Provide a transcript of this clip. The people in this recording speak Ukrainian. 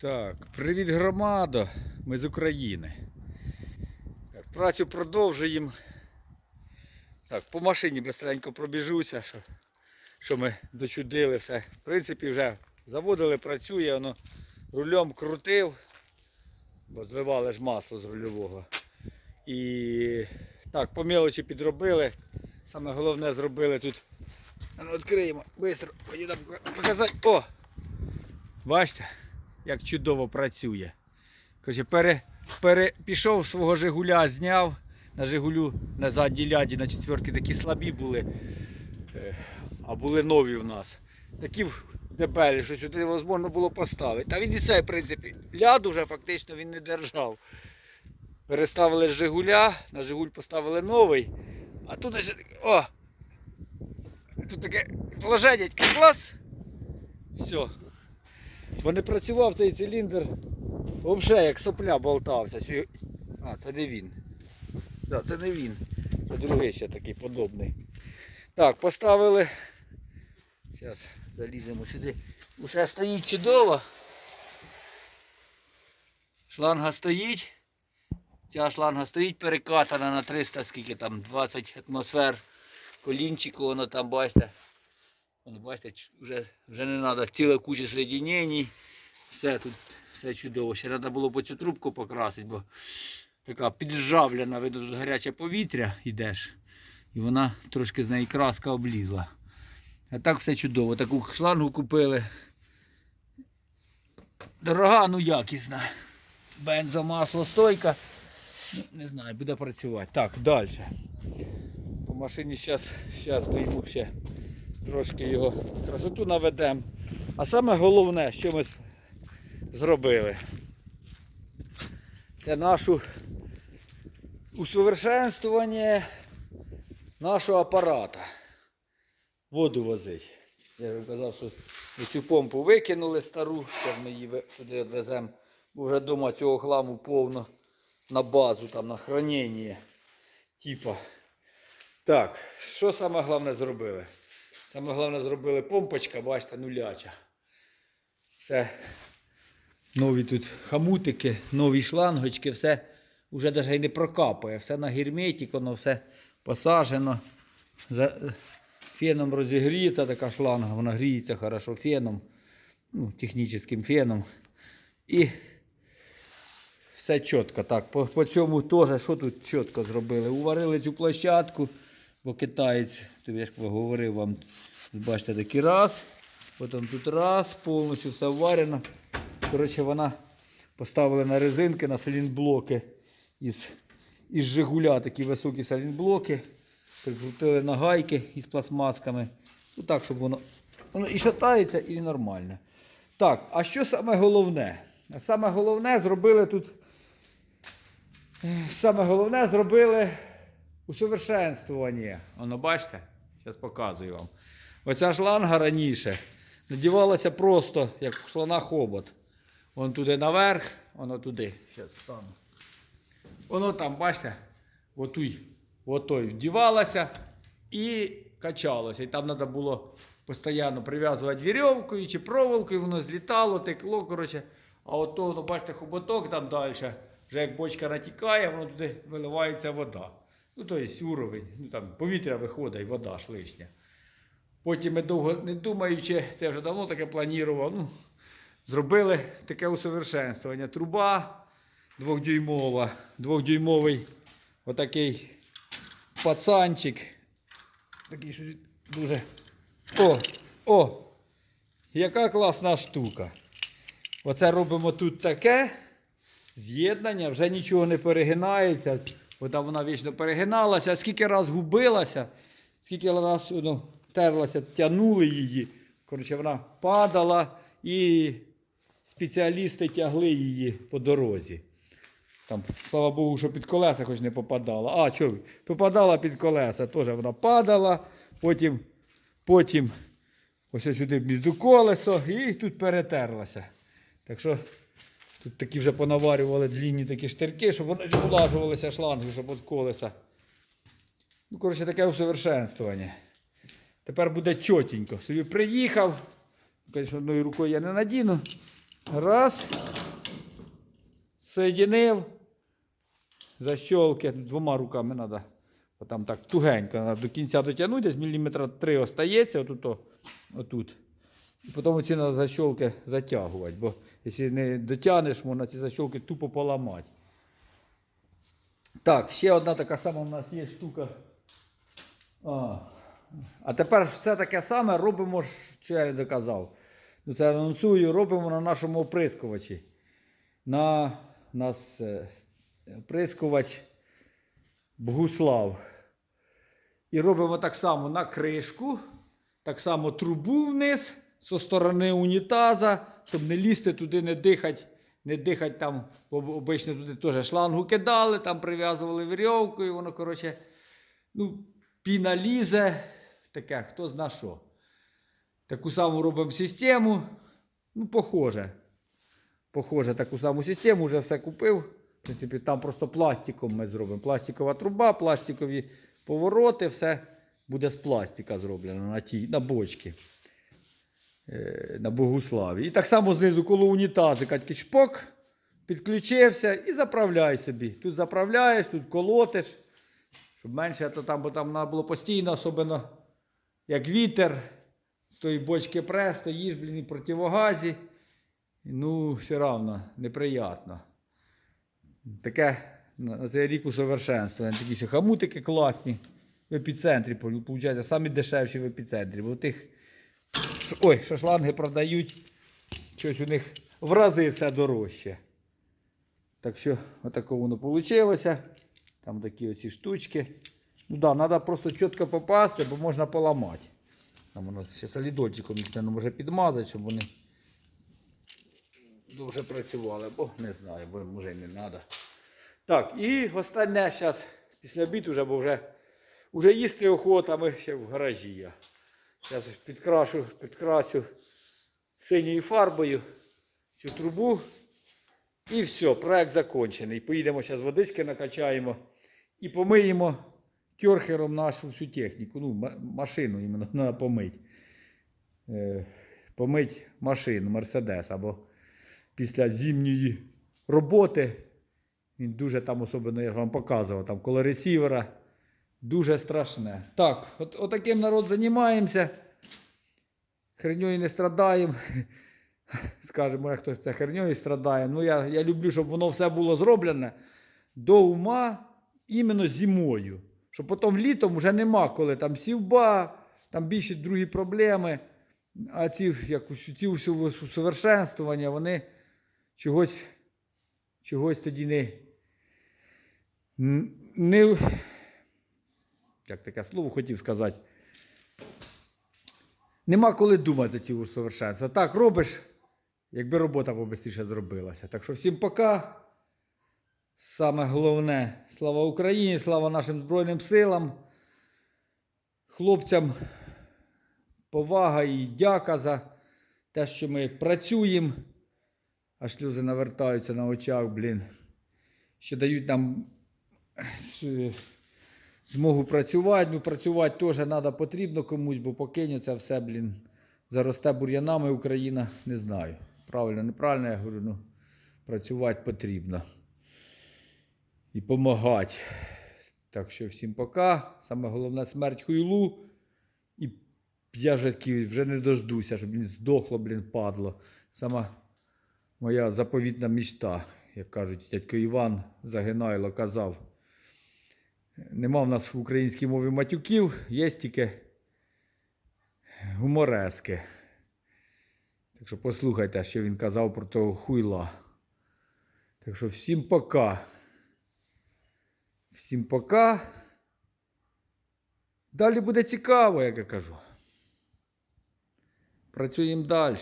Так, привіт громадо, ми з України. Так, працю продовжуємо. Так, по машині быстренько пробіжуся, що, що ми дочудили все. В принципі, вже заводили, працює, воно рулем крутив, бо зливали ж масло з рульового. І так, по мелочі підробили. Саме головне зробили тут. Ну, відкриємо, швидко, показати. О! Бачите? Як чудово працює. Короче, пере, пере, пішов свого Жигуля, зняв. На Жигулю на задній ляді на четверки такі слабі були, е, а були нові в нас. Такі дебелі, що сюди невозможно було поставити. Та він і цей, в принципі, ляду вже фактично він не держав. Переставили Жигуля, на Жигуль поставили новий, а тут ось, о! Тут таке положення, клац! Все. Бо не працював цей циліндр взагалі як сопля болтався. А, це не він. Да, це не він. Це другий ще такий подобний. Так, поставили. Зараз заліземо сюди. Усе стоїть чудово. Шланга стоїть. Ця шланга стоїть перекатана на 300, скільки там, 20 атмосфер. Колінчику, воно там, бачите. Воно, бачите, вже, вже не треба ціла куча соєдинень. Все тут все чудово. Ще треба було б цю трубку покрасити, бо така піджавлена, видно, тут гаряче повітря йдеш. І вона трошки з неї краска облізла. А так все чудово. Таку шлангу купили. Дорога, ну якісна. Бензомасло стойка. Ну, не знаю, буде працювати. Так, далі. По машині зараз, зараз ми йому ще трошки його красоту наведемо. А саме головне, що ми зробили, це нашу усовершенствування нашого апарата. Воду возить. Я вже казав, що цю помпу викинули стару, зараз ми її туди відвеземо. Бо вже вдома цього хламу повно на базу, там на хранення. Типа. Так, що саме головне зробили? Саме головне зробили помпочка, бачите, нуляча. Все. Нові тут хамутики, нові шлангочки, все вже навіть не прокапує. Все на герметик, воно все посажено. За феном розігріта така шланга, вона гріється хорошо феном, ну, технічним феном. І все чітко. Так, по, по цьому теж, що тут чітко зробили? Уварили цю площадку, бо китаєць, тобі я ж говорив вам, бачите, такий раз, потім тут раз, повністю все варено. Коротше, вона поставили на резинки, на салінблоки із, із Жигуля такі високі салінблоки. Прикрутили на гайки із пластмасками. Ну так, щоб воно, воно і шатається, і нормально. Так, а що саме головне? А Саме головне зробили тут. Саме головне зробили усовершенствування. Воно бачите? Зараз показую вам. Оця шланга раніше надівалася просто, як слона хобот. Вон туди наверх, воно туди. Зараз стану. Воно там, бачите, отуй, отой вдівалося і качалося. І там треба було постійно прив'язувати вірьовкою чи проволокою, воно злітало, текло, коротше. А ото, воно, бачите, хоботок там далі, вже як бочка натікає, воно туди виливається вода. Ну, то є уровень, ну там повітря виходить і вода ж лишня. Потім ми довго не думаючи, це вже давно таке планував. Ну, зробили таке усовершенствування. Труба двохдюймова, двохдюймовий отакий пацанчик. Такий що дуже. О! О! Яка класна штука. Оце робимо тут таке з'єднання, вже нічого не перегинається. Там вона вічно перегиналася, скільки раз губилася, скільки раз ну, терлася, тягнули її. Коротше, вона падала і спеціалісти тягли її по дорозі. Там, слава Богу, що під колеса хоч не попадала. А, що, попадала під колеса, теж вона падала, потім, потім ось сюди між колесо і тут перетерлася. Так що тут такі вже понаварювали длінні такі штирки, щоб вони влажувалися шланги, щоб від колеса. Ну, коротше, таке усовершенствування. Тепер буде чотенько. Собі приїхав. Звісно, одною рукою я не надіну. Раз. Соєдинив. Защолки. Двома руками треба. Там так тугенько. Треба до кінця дотягнути, десь міліметра 3 остається. Отут. отут. І потім ці треба защолки затягувати. Бо якщо не дотягнеш, можна ці защолки тупо поламати. Так, ще одна така сама у нас є штука. А, а тепер все таке саме робимо, що я не доказав. Ну, це анонсую, робимо на нашому оприскувачі. На нас е, оприскувач Богуслав. І робимо так само на кришку, так само трубу вниз зі сторони унітаза, щоб не лізти туди, не дихати, не дихати там, бо обично туди теж шлангу кидали, там прив'язували вірьовкою, воно, коротше, ну, піна лізе, таке, хто зна що. Таку саму робимо систему. Ну, похоже. Похоже, таку саму систему, вже все купив. В принципі, там просто пластиком ми зробимо. Пластикова труба, пластикові повороти, все буде з пластика зроблено на тій, на бочці. Е, на Богуславі. І так само знизу коло унітазу, такий шпок, підключився і заправляй собі. Тут заправляєш, тут колотиш, щоб менше, то там, бо там треба було постійно, особливо як вітер, з тої бочки прес, стоїш, блін, і противогазі. Ну, все равно, неприятно. Таке на цей рік усовершенствування. Такі ще хамутики класні. В епіцентрі, виходить, самі дешевші в епіцентрі. Бо тих Ой, що шланги продають, щось у них в рази все дорожче. Так що, отако воно вийшло. Там такі оці штучки. Ну да, треба просто чітко попасти, бо можна поламати. Там воно ще солідольчиком може підмазати, щоб вони дуже працювали, бо не знаю, бо може і не треба. Так, і останнє зараз, після обіду вже, бо вже, вже їсти охота, ми ще в гаражі я. Зараз підкрашу, підкрасю синьою фарбою цю трубу. І все, проект закончений. Поїдемо зараз водички накачаємо і помиємо кьорхером нашу всю техніку. Ну, машину іменно треба помити. Е, помить машину, Мерседес. Або після зимньої роботи. Він дуже там, особливо, я ж вам показував, там коло ресівера. Дуже страшне. Так, от, отаким народ займаємося. Херньою не страдаємо. Скаже, може хтось це херньою страдає. Ну, я, я люблю, щоб воно все було зроблене до ума іменно зимою. Щоб потім літом вже нема коли там сівба, там більше другі проблеми. А ці, як, ці усовершенствування, вони чогось, чогось тоді не. не як таке слово хотів сказати. Нема коли думати ті усовершенства. Так робиш, якби робота побистріше зробилася. Так що всім пока. Саме головне, слава Україні, слава нашим Збройним силам, хлопцям повага і дяка за те, що ми працюємо. Аж сльози навертаються на очах, блін. Що дають нам змогу працювати. Ну, працювати теж треба потрібно комусь, бо покине це все, блін, заросте бур'янами Україна, не знаю. Правильно, неправильно, я говорю, ну, працювати потрібно. І допомагати. Так що всім пока. Саме головне смерть хуйлу. І я вже, вже не дождуся, щоб він здохло, блін, падло. Сама моя заповітна мічта, як кажуть, дядько Іван Загинайло казав. Нема в нас в українській мові матюків, є тільки гуморески. Так що послухайте, що він казав про того хуйла. Так що всім пока. Всім пока. Далі буде цікаво, як я кажу. Працюємо далі.